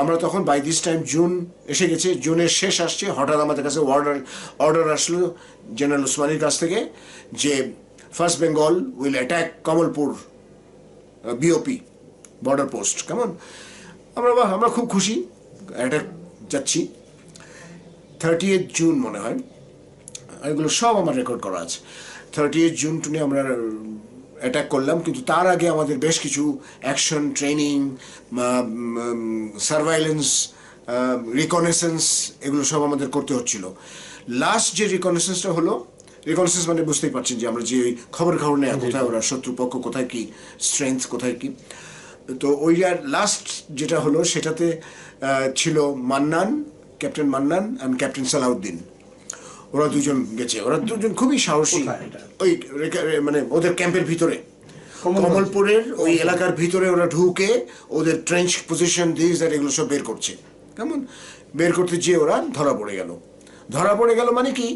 আমরা তখন by this time June এসে গেছে। জুনের শেষ আসছে। হঠাৎ আমাদের কাছে অর্ডার অর্ডার আসলো জেনারেল ওসমানির কাছ থেকে যে first Bengal will attack Kamalpur BOP border post কেমন? আমরা বাহ, আমরা খুব খুশি। অ্যাটাক যাচ্ছি। থার্টি জুন মনে হয়। এগুলো সব আমার রেকর্ড করা আছে। থার্টি জুন টুনে আমরা অ্যাটাক করলাম কিন্তু তার আগে আমাদের বেশ কিছু অ্যাকশন ট্রেনিং সার্ভাইলেন্স রিকনেসেন্স এগুলো সব আমাদের করতে হচ্ছিল। লাস্ট যে রিকনেসেন্সটা হলো রিকনেসেন্স মানে বুঝতেই পারছেন যে আমরা যে ওই খবর খবর নেয় কোথায় ওরা শত্রুপক্ষ কোথায় কি স্ট্রেংথ কোথায় কি? তো ওই আর লাস্ট যেটা হলো সেটাতে ছিল Mannan captain Mannan and captain Salauddin. ওরা দুজন গেছে। ওরা দুজন খুবই সাহসী। ওই মানে ওদের ক্যাম্পের ভিতরে। কমলপুরের ওই এলাকার ভিতরে ওরা ঢুকে ওদের ট্রেঞ্চ পজিশন দিস দ্যাট এগুলো সব বের করছে। কেমন? বের করতে যেয়ে ওরা ধরা পড়ে গেল। ধরা পড়ে গেল মানে কি?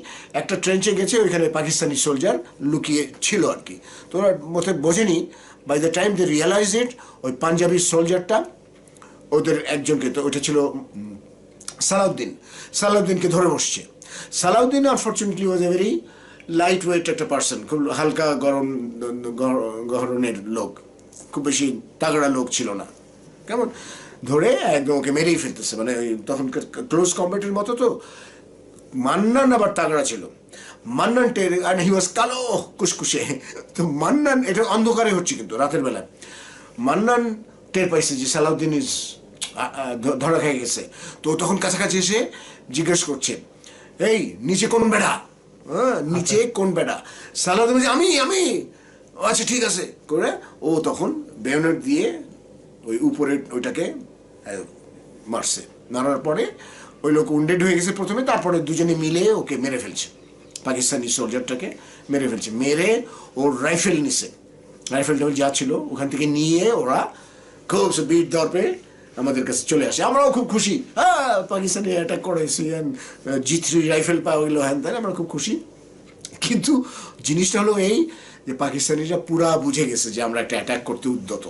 একটা ট্রেঞ্চে গেছে ওইখানে পাকিস্তানি সোলজার লুকিয়ে ছিল আর কি। তো ওরা মতে বোঝেনি by the time they realise it ওই পাঞ্জাবি সোলজারটা ওদের একজনকে তো ওটা ছিল সালাউদ্দিন। সালাউদ্দিনকে ধরে বসছে। Salauddin unfortunately was a very light weight একটা পার্সন খুব হালকা গরম গর- গহরনের লোক, খুব বেশি তাগড়া লোক ছিল না। কেমন? ধরে একদম ওকে মেরেই ফেলতেছে মানে তখনকার ক্লোজ কম্বেটের মতো তো, মান্নান আবার তাগড়া ছিল। মান্নান টের আর হি ওয়াজ কালো কুসকুসে। তো মান্নান, এটা অন্ধকারে হচ্ছে কিন্তু রাতের বেলা মান্নান টের পাইছে যে সালাউদ্দিন ইজ ধরা খেয়ে গেছে। তো তখন কাছাকাছি এসে জিজ্ঞেস করছে এই নিচে কোন বেড়া? হ্যাঁ নিচে কোন বেড়া? বলছে আমি আমি। আচ্ছা ঠিক আছে। করে ও তখন বেয়নেট দিয়ে ওই উপরের ওইটাকে মারছে। মারার পরে ওই লোক উন্ডেড হয়ে গেছে প্রথমে তারপরে দুজনে মিলে ওকে মেরে ফেলছে। পাকিস্তানি সোলজারটাকে মেরে ফেলছে। মেরে ওর রাইফেল নিছে। রাইফেল টাইফেল যা ছিল ওখান থেকে নিয়ে ওরা খুব বিট দর্পে আমাদের কাছে চলে আসে। আমরাও খুব খুশি। হ্যাঁ পাকিস্তানি অ্যাটাক করেছি জি থ্রি রাইফেল পাওয়া গেলো হ্যান ত্যান আমরা খুব খুশি। কিন্তু জিনিসটা হলো এই যে পাকিস্তানিরা পুরা বুঝে গেছে যে আমরা একটা অ্যাটাক করতে উদ্যত।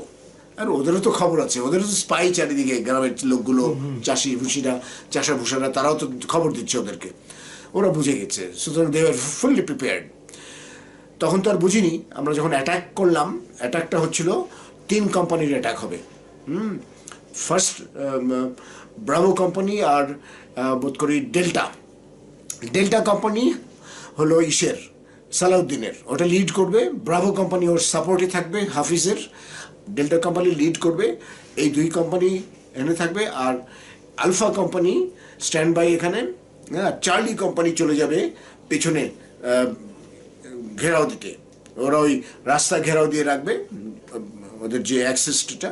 আর ওদেরও তো খবর আছে ওদেরও তো স্পাই চারিদিকে গ্রামের লোকগুলো চাষি ভুষিরা চাষা ভুষারা তারাও তো খবর দিচ্ছে ওদেরকে। ওরা বুঝে গেছে সুতরাং দে আর ফুললি প্রিপেয়ার্ড তখন তো আর বুঝিনি আমরা যখন অ্যাটাক করলাম অ্যাটাকটা হচ্ছিল তিন কোম্পানির অ্যাটাক হবে। হুম ফার্স্ট ব্রাভো কোম্পানি আর বোধ করি ডেল্টা ডেল্টা কোম্পানি হলো ইসের, সালাউদ্দিনের। ওটা লিড করবে ব্রাভো কোম্পানি ওর সাপোর্টে থাকবে, হাফিজের। ডেল্টা কোম্পানি লিড করবে, এই দুই কোম্পানি এখানে থাকবে। আর আলফা কোম্পানি স্ট্যান্ড বাই এখানে হ্যাঁ চার্লি কোম্পানি চলে যাবে পেছনে ঘেরাও দিতে ওরা ওই রাস্তা ঘেরাও দিয়ে রাখবে ওদের যে অ্যাক্সেসটা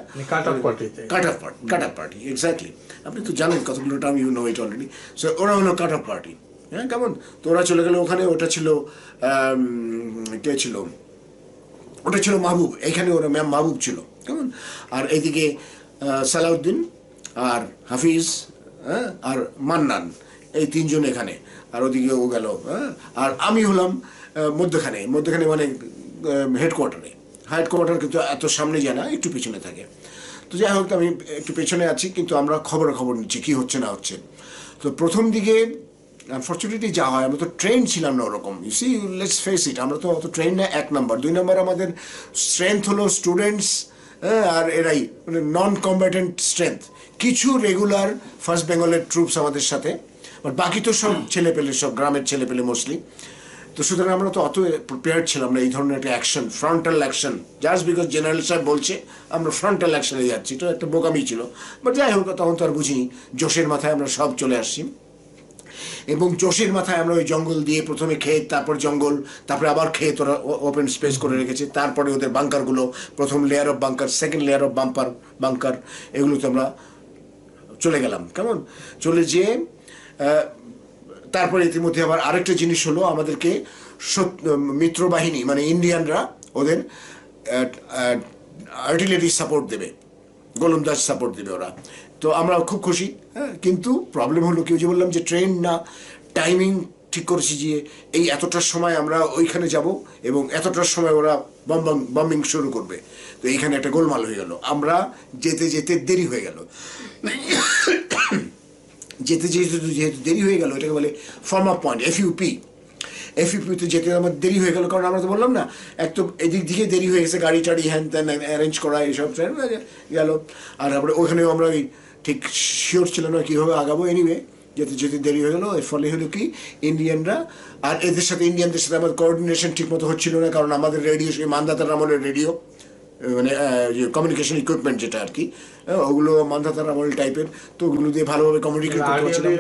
off party তে। Cut off party cut off party exactly আপনি তো জানেন কতগুলো term you know it already so ওরা হলো কাট অফ পার্টি হ্যাঁ কেমন? তো ওরা চলে গেলে ওখানে ওটা ছিল কে ছিল? ওটা ছিল মাহবুব এইখানে ওরা ম্যাম মাহবুব ছিল। কেমন? আর এইদিকে সালাউদ্দিন আর হাফিজ হ্যাঁ আর মান্নান এই তিনজন এখানে। আর ওদিকে ও গেল হ্যাঁ আর আমি হলাম মধ্যখানে। মধ্যখানে মানে হেডকোয়ার্টারে হেডকোয়ার্টার কিন্তু এত সামনে যায় না, একটু পিছনে থাকে। তো যাই হোক, আমি একটু পেছনে আছি, কিন্তু আমরা খবর খবর নিচ্ছি, কী হচ্ছে না হচ্ছে। তো প্রথম দিকে আনফর্চুনেটলি যা হয়, আমরা তো ট্রেন ছিলাম না ওরকম। You see let's face it আমরা তো অত ট্রেন না, এক নাম্বার দুই নাম্বার আমাদের স্ট্রেংথ হলো স্টুডেন্টস আর এরাই মানে নন কম্ব্যাটেন্ট স্ট্রেংথ কিছু রেগুলার ফার্স্ট বেঙ্গলের ট্রুপস আমাদের সাথে বাট বাকি তো সব ছেলে পেলে সব গ্রামের ছেলে পেলে মোস্টলি তো সুতরাং আমরা তো অত প্রিপেয়ার ছিলাম না, এই ধরনের একটা action frontal action just because general সাহেব বলছে, আমরা ফ্রন্টাল অ্যাকশনে যাচ্ছি তো একটা বোকামি ছিল। বাট যাই হোক, তখন তো আর বুঝিনি জোশের মাথায় আমরা সব চলে আসছি। এবং জোশের মাথায় আমরা ওই জঙ্গল দিয়ে প্রথমে ক্ষেত, তারপর জঙ্গল, তারপরে আবার ক্ষেত ওরা ওপেন স্পেস করে রেখেছে। তারপরে ওদের বাংকারগুলো প্রথম layer of bunker second layer of bumper bunker এগুলোতে আমরা চলে গেলাম। কেমন? চলে যেয়ে তারপরে ইতিমধ্যে আবার আরেকটা জিনিস হলো আমাদেরকে মিত্র বাহিনী মানে ইন্ডিয়ানরা ওদের আর্টিলারি সাপোর্ট দেবে, গোলন্দাজ সাপোর্ট দেবে ওরা। তো আমরা খুব খুশি হ্যাঁ কিন্তু প্রবলেম হলো কি যে বললাম যে ট্রেন না টাইমিং ঠিক করেছি যে এই এতটার সময় আমরা ওইখানে যাব এবং এতটার সময় ওরা বম্বাং বম্বিং শুরু করবে। তো এইখানে একটা গোলমাল হয়ে গেল। আমরা যেতে যেতে দেরি হয়ে গেল। যেতে যেতে যেহেতু দেরি হয়ে গেল, এটাকে বলে ফর্ম আপ পয়েন্ট এফইউপি এফইউপিতে যেতে আমার দেরি হয়ে গেল, কারণ আমরা তো বললাম না, এক তো এদিক দিকে দেরি হয়ে গেছে, গাড়ি টাড়ি হ্যান ত্যান অ্যারেঞ্জ করা, এইসব গেল। আর তারপরে ওখানেও আমরা ওই ঠিক শিওর ছিল না কীভাবে আগাবো এনিওয়ে যেতে যেতে দেরি হয়ে গেলো, এর ফলে হলো কি ইন্ডিয়ানরা আর এদের সাথে ইন্ডিয়ানদের সাথে আমাদের কোঅর্ডিনেশন ঠিক মতো হচ্ছিল না, কারণ আমাদের রেডিও সেই মান্দাতার আমলের রেডিও মানে কমিউনিকেশন ইকুইপমেন্ট যেটা আর কি ওগুলো মান্ধাতার আমল টাইপের তো ওগুলো দিয়ে ভালোভাবে কমিউনিকেট করতে পারছিলাম।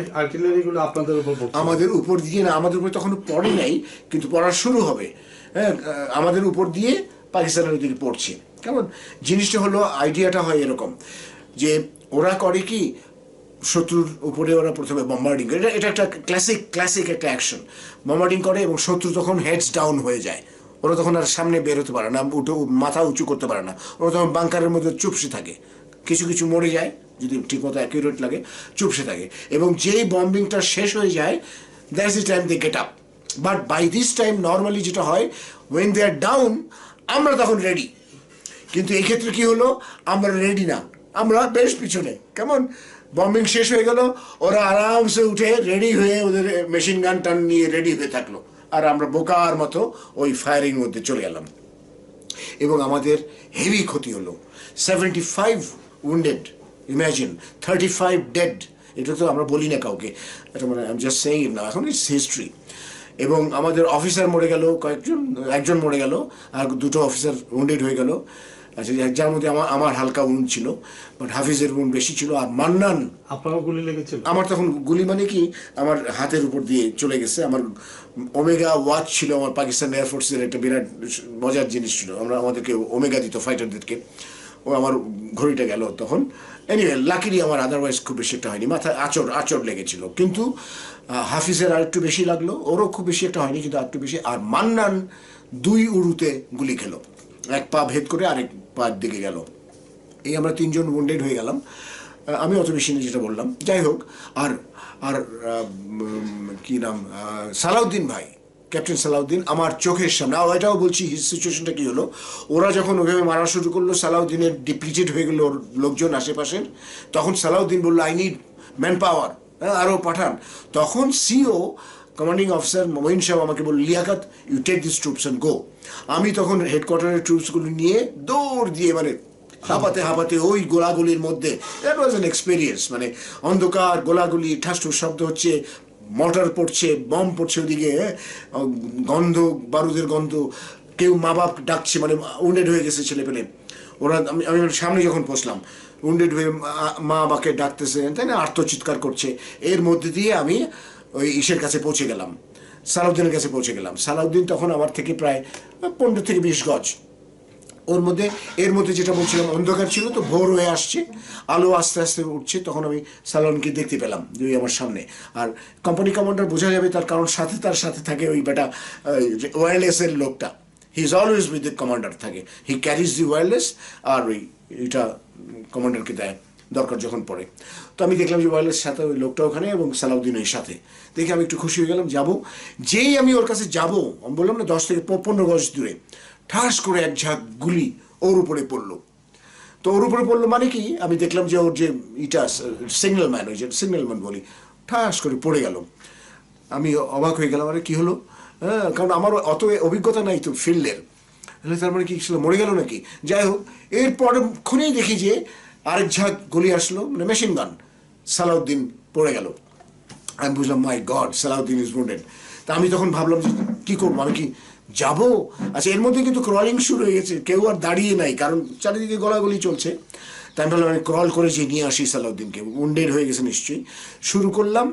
না। আপনাদের উপর আমাদের উপর দিয়ে না আমাদের উপর তখন পড়ে নাই কিন্তু পড়া শুরু হবে। হ্যাঁ আমাদের উপর দিয়ে পাকিস্তানের ওদিকে পড়ছে। কেমন? জিনিসটা হলো আইডিয়াটা হয় এরকম যে ওরা করে কি শত্রুর উপরে ওরা প্রথমে বম্বার্ডিং করে। এটা এটা একটা ক্লাসিক ক্লাসিক একটা অ্যাকশন বম্বার্ডিং করে এবং শত্রু তখন হেডস ডাউন হয়ে যায়। ওরা তখন আর সামনে বের হতে পারে না, উঠে মাথা উঁচু করতে পারে না। ওরা তখন বাংকারের মধ্যে চুপসে থাকে। কিছু কিছু মরে যায়, যদি ঠিকমতো অ্যাকিউরেট লাগে, চুপসে থাকে। এবং যেই বম্বিংটা শেষ হয়ে যায় that's the time they get up but by this time normally যেটা হয় ওয়েন দে আর ডাউন আমরা তখন রেডি কিন্তু এই ক্ষেত্রে কি হলো? আমরা রেডি না। আমরা বেশ পিছনে। কেমন? বম্বিং শেষ হয়ে গেল, ওরা আরামসে উঠে রেডি হয়ে ওদের মেশিন গান টান নিয়ে রেডি হয়ে থাকল। আর আমরা বোকার মতো ওই ফায়ারিং মধ্যে চলে গেলাম। এবং আমাদের হেভি ক্ষতি হলো। Seventy five wounded imagine thirty five dead এটা তো আমরা বলি না কাউকে। এটা মানে আই জাস্ট সেইং না এখন ইটস হিস্ট্রি এবং আমাদের অফিসার মরে গেল, কয়েকজন, একজন মরে গেল, আর দুটো অফিসার উন্ডেড হয়ে গেল। আচ্ছা যার মধ্যে আমার আমার হালকা উন ছিল বাট হাফিজের উন বেশি ছিল আর মান্নান আপনারও গুলি লেগেছিল? আমার তখন গুলি মানে কি আমার হাতের উপর দিয়ে চলে গেছে। আমার ওমেগা ওয়াচ ছিল আমার পাকিস্তান এয়ারফোর্সের একটা বিরাট মজার জিনিস ছিল। আমরা আমাদেরকে ওমেগা দিত ফাইটারদেরকে ও আমার ঘড়িটা গেল তখন। এনিওয়ে লাকিলি আমার আদারওয়াইজ খুব বেশি একটা হয়নি। মাথায় আচর আচর লেগেছিল। কিন্তু হাফিজের আর একটু বেশি লাগল। ওরও খুব বেশি একটা হয়নি কিন্তু আর একটু বেশি। আর মান্নান দুই উড়ুতে গুলি খেলো। এক পা ভেদ করে আরেক পার দিকে গেল। এই আমরা তিনজন ওয়েন্ডেড হয়ে গেলাম। আমি অত বেশি যেটা বললাম। যাই হোক, আর আর কি নাম সালাউদ্দিন ভাই, ক্যাপ্টেন সালাউদ্দিন, আমার চোখের সামনে আর এটাও বলছি হিস সিচুয়েশনটা কী হলো? ওরা যখন ওইভাবে মারা শুরু করল, সালাউদ্দিনের ডিপ্লিটেড হয়ে গেলো ওর লোকজন আশেপাশের, তখন সালাউদ্দিন বলল আই নিড ম্যান পাওয়ার হ্যাঁ আরও পাঠান। তখন সিও কমান্ডিং অফিসার মহিন সাহেব আমাকে বলল Liaquat you take this troops and go আমি তখন হেডকোয়ার্টারের ট্রুপসগুলো নিয়ে দৌড় দিয়ে মানে হাঁপাতে হাঁপাতে ওই গোলাগুলির মধ্যে দ্যাট ওয়াজ অ্যান এক্সপিরিয়েন্স মানে অন্ধকার গোলাগুলি ঠাসঠুস শব্দ হচ্ছে মর্টার পড়ছে বম পড়ছে ওদিকে হ্যাঁ, গন্ধ বারুদের গন্ধ কেউ মা বাপ ডাকছে মানে উন্ডেড হয়ে গেছে ছেলে পেলে ওরা আমি আমি সামনে যখন পৌঁছলাম উন্ডেড হয়ে মা- মা বাবাকে ডাকতেছে তাই না? আর্তচিৎকার করছে। এর মধ্যে দিয়ে আমি ওই ইসের কাছে পৌঁছে গেলাম, সালাউদ্দিনের কাছে পৌঁছে গেলাম। সালাউদ্দিন তখন আমার থেকে প্রায় পনেরো থেকে বিশ গজ। ওর মধ্যে, এর মধ্যে যেটা বলছিলাম, অন্ধকার ছিল তো ভোর হয়ে আসছে, আলো আস্তে আস্তে উঠছে, তখন আমি সালনকে দেখতে পেলাম ওই আমার সামনে। আর কোম্পানি কমান্ডার বোঝা যাবে তার কারণ, সাথে তার সাথে থাকে ওই বেটা ওয়্যারলেসের লোকটা। He is always with the commander থাকে। হি ক্যারিজ দি ওয়্যারলেস আর ওই এটা কমান্ডারকে দেয়। দরকার যখন পড়ে। তো আমি দেখলাম যে ওয়্যারলেস সাথে ওই লোকটা ওখানে এবং সালাউদ্দিন ওই সাথে। দেখে আমি একটু খুশি হয়ে গেলাম, যাব। যেই আমি ওর কাছে যাব, আমি বললাম না, দশ থেকে পনেরো গজ দূরে। ঠাস করে এক ঝাঁক গুলি ওর উপরে পড়ল। তো ওর উপরে পড়ল মানে কি? আমি দেখলাম যে ওর যে ইটা সিগন্যাল ম্যান ওই যে সিগন্যাল ম্যান বলি, ঠাস করে পড়ে গেল। আমি অবাক হয়ে গেলাম, আরে কি হলো? হ্যাঁ কারণ আমার অত অভিজ্ঞতা নাই তো ফিল্ডের। তার মানে কি ছিল, মরে গেল নাকি? যাই হোক, এরপরে ক্ষণেই দেখি যে আরেক ঝাঁক গুলি আসলো মানে মেশিন গান সালাউদ্দিন পড়ে গেল। আমি বুঝলাম my god Salauddin is wounded. তা আমি তখন ভাবলাম যে কী করব, আমি কি যাব? আচ্ছা এর মধ্যে কিন্তু ক্রলিং শুরু হয়ে গেছে, কেউ আর দাঁড়িয়ে নাই, কারণ চারিদিকে গলাগলি চলছে। তাই আমি আমি ক্রল করে যে নিয়ে আসি সালাউদ্দিনকে উন্ডেড হয়ে গেছে নিশ্চয়ই। শুরু করলাম,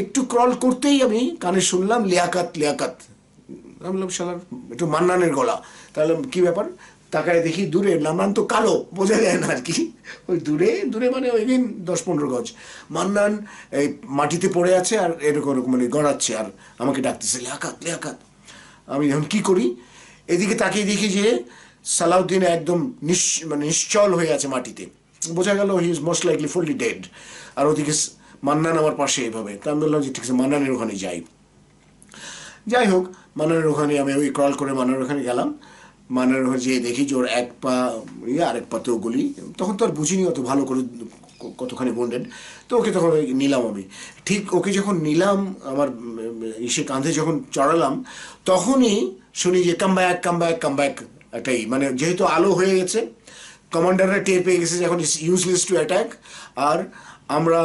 একটু ক্রল করতেই আমি কানে শুনলাম, লিয়াকাত লিয়াকাত। আমি বললাম, শালার, একটু মান্নানের গলা। তাহলে কি ব্যাপার? তাকায় দেখি দূরে নামান তো কালো, বোঝা যায় না আর কি। ওই দূরে দূরে মানে ওই দিন দশ পনেরো গজ। মান্নান এই মাটিতে পড়ে আছে আর এরকম এরকম মানে গড়াচ্ছে আর আমাকে ডাকতেছে, লিয়াকাত লিয়াকাত। আমি এখন কি করি? এদিকে তাকিয়ে দেখি যে সালাউদ্দিন একদম নিশ মানে নিশ্চল হয়ে আছে মাটিতে। বোঝা গেল he is most likely fully dead আর ওদিকে মান্নান আমার পাশে এভাবে। তা আমি বললাম যে, ঠিক আছে, মান্নানের ওখানে যাই। যাই হোক, মান্নানের ওখানে আমি ওই ক্রল করে মান্নানের ওখানে গেলাম। ওখানে যেয়ে দেখি যে ওর এক পা ইয়ে আরেক পাতেও গলি। তখন তো আর বুঝিনি অত ভালো করে কতখানি বন্ডেড তো ওকে তখন নিলাম আমি। ঠিক ওকে যখন নিলাম, আমার ইসে কাঁধে যখন চড়ালাম, তখনই শুনি যে come back come back come back একটাই মানে যেহেতু আলো হয়ে গেছে কমান্ডাররা টের পেয়ে গেছে যে এখন ইউজলেস টু অ্যাটাক আর আমরা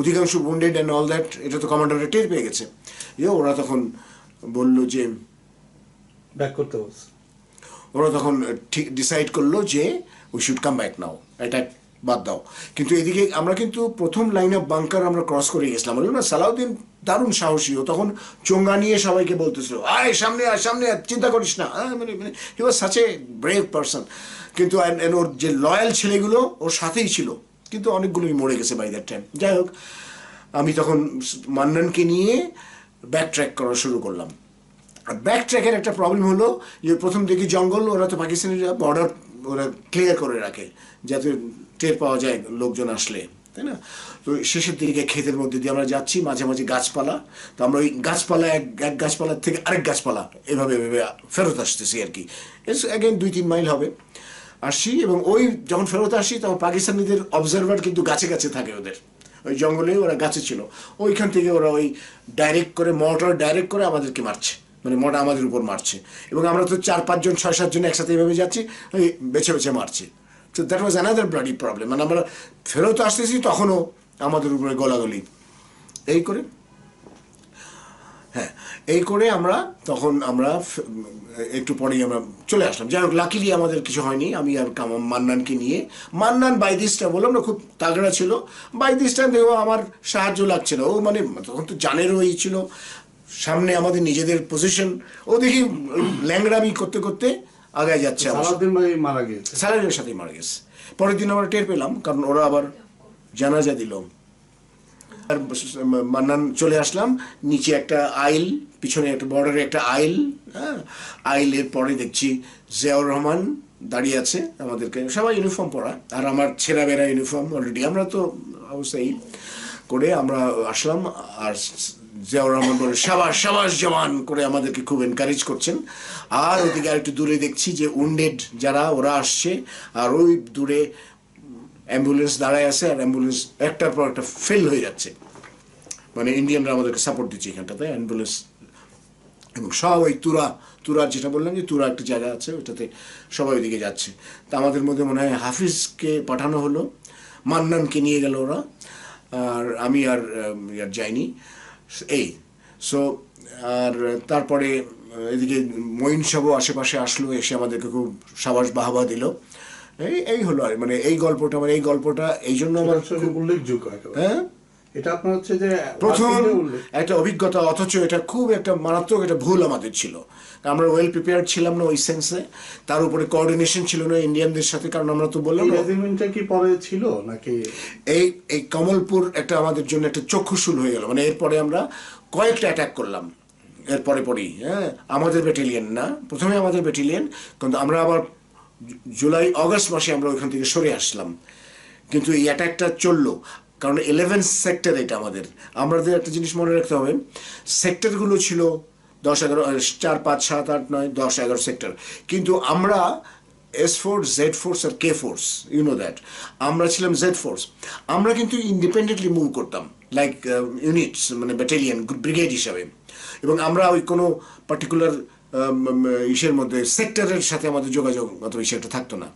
অধিকাংশ wounded অ্যান্ড অল দ্যাট এটা তো কমান্ডাররা টের পেয়ে গেছে। ইয়ে ওরা তখন বলল যে ব্যাক করতে বলছে। ওরা তখন ঠিক ডিসাইড করল যে we should come back now attack বাদ দাও। কিন্তু এদিকে আমরা কিন্তু প্রথম লাইন অফ বাংকার আমরা ক্রস করে গেছিলাম। বললাম না সালাউদ্দিন দারুণ সাহসী। ও তখন চোঙ্গা নিয়ে সবাইকে বলতেছিল, আয়, সামনে আয়, সামনে চিন্তা করিস না। মানে মানে he was such a brave person কিন্তু ওর যে লয়াল ছেলেগুলো, ওর সাথেই ছিল। কিন্তু অনেকগুলোই মরে গেছে বাই দ্যাট টাইম যাই হোক, আমি তখন মান্নানকে নিয়ে ব্যাক ট্র্যাক করা শুরু করলাম। ব্যাক ট্র্যাকের একটা প্রবলেম হলো, যে প্রথম দিকে জঙ্গল, ওরা তো পাকিস্তানিরা বর্ডার ওরা ক্লিয়ার করে রাখে, যাতে টের পাওয়া যায় লোকজন আসলে, তাই না? তো শেষের দিকে ক্ষেতের মধ্যে দিয়ে আমরা যাচ্ছি, মাঝে মাঝে গাছপালা, তো আমরা ওই গাছপালা, এক এক গাছপালার থেকে আরেক গাছপালা এভাবে এভাবে ফেরত আসতেছি আর কি। অ্যাগেন দুই, তিন মাইল হবে। আসছি এবং ওই যখন ফেরত আসি, তখন পাকিস্তানিদের অবজারভার কিন্তু গাছে গাছে থাকে ওদের। ওই জঙ্গলে ওরা গাছে ছিল। ওইখান থেকে ওরা ওই ডাইরেক্ট করে মোটর ডাইরেক্ট করে আমাদেরকে মারছে। মানে মোটা আমাদের উপর মারছে। এবং আমরা তো চার পাঁচজন ছয় সাতজন একসাথে এভাবে যাচ্ছি বেছে বেছে মারছে। তো that was another bloody problem মানে আমরা ফেরত আসতেছি তখনও আমাদের উপরে গলাগলি। এই করে? হ্যাঁ এই করে আমরা তখন আমরা একটু পরেই আমরা চলে আসলাম। যাই হোক লাকিলি আমাদের কিছু হয়নি। আমি আর মান্নানকে নিয়ে, মান্নান বাই দিস টাইম বললাম, না, খুব তাগড়া ছিল। বাই দিস টাইম দেখো, আমার সাহায্য লাগছে না। ও মানে তখন তো জানেরও এই ছিল। সামনে আমাদের নিজেদের পজিশন ও দেখি ওই ল্যাংড়ামি করতে করতে আগায় যাচ্ছে সাথে। সালাউদ্দিন ভাই মারা স্যালারির সাথেই মারা গেছে। পরের দিন আমরা টের পেলাম কারণ ওরা আবার জানাজা দিল। আর মান্নান চলে আসলাম নিচে একটা আইল পিছনে একটা বর্ডারে একটা আইল হ্যাঁ? আইলের পরে দেখছি জিয়াউর রহমান দাঁড়িয়ে আছে আমাদেরকে। সবাই ইউনিফর্ম পরা আর আমার ছেঁড়া বেড়া ইউনিফর্ম অলরেডি আমরা তো অবস্থায় করে আমরা আসলাম আর জিয়াউর রহমান বলে, সাবাস সাবাস জওয়ান করে আমাদেরকে খুব এনকারেজ করছেন। আর ওদিকে আরেকটু দূরে দেখছি যে উন্ডেড যারা, ওরা আসছে। আর ওই দূরে অ্যাম্বুলেন্স দাঁড়ায় আছে আর অ্যাম্বুলেন্স একটার পর একটা ফেল হয়ে যাচ্ছে। মানে ইন্ডিয়ানরা আমাদেরকে সাপোর্ট দিচ্ছে এখানটাতে অ্যাম্বুলেন্স এবং সব ওই তুরা তুরার যেটা বললাম যে তুরা একটা জায়গা আছে ওইটাতে সবাই ওইদিকে যাচ্ছে। তা আমাদের মধ্যে মনে হয় হাফিজকে পাঠানো হলো, মান্নানকে নিয়ে গেল ওরা। আর আমি আর যাইনি। এই সো আর তারপরে এদিকে মঈন সাহু আশেপাশে আসলো এসে আমাদেরকে খুব সাবাস বাহাবা দিল। এই এই হলো আর মানে এই গল্পটা মানে এই গল্পটা এই জন্য আমার উল্লেখযোগ্য হ্যাঁ? এটা আপনার হচ্ছে যে প্রথম একটা অভিজ্ঞতা অথচ এটা খুব একটা মারাত্মক একটা ভুল আমাদের ছিল। আমরা ওয়েল প্রিপেয়ার ছিলাম না ওই সেন্সে তার উপরে কোঅর্ডিনেশন ছিল না ইন্ডিয়ানদের সাথে কারণ আমরা তো বললাম রেজিমেন্টটা কি পরে ছিল নাকি? এই এই কমলপুর একটা আমাদের জন্য একটা চক্ষুশুল হয়ে গেল। মানে এরপরে আমরা কয়েকটা অ্যাটাক করলাম। এরপরে পরেই হ্যাঁ? আমাদের ব্যাটালিয়ন না। প্রথমে আমাদের ব্যাটালিয়ন কিন্তু আমরা আবার জুলাই অগস্ট মাসে আমরা ওইখান থেকে সরে আসলাম। কিন্তু এই অ্যাটাকটা চলল। কারণ ইলেভেন সেক্টর এটা আমাদের। আমাদের একটা জিনিস মনে রাখতে হবে সেক্টরগুলো ছিল দশ এগারো চার, পাঁচ, সাত, আট, নয়, দশ, এগারো সেক্টর কিন্তু আমরা S force Z force R K force you know that আমরা ছিলাম জেড ফোর্স আমরা কিন্তু ইন্ডিপেন্ডেন্টলি মুভ করতাম লাইক ইউনিটস মানে ব্যাটালিয়ন ব্রিগেড হিসাবে। এবং আমরা ওই কোনো পার্টিকুলার ইসের মধ্যে সেক্টরের সাথে আমাদের যোগাযোগ অত একটা থাকতো না।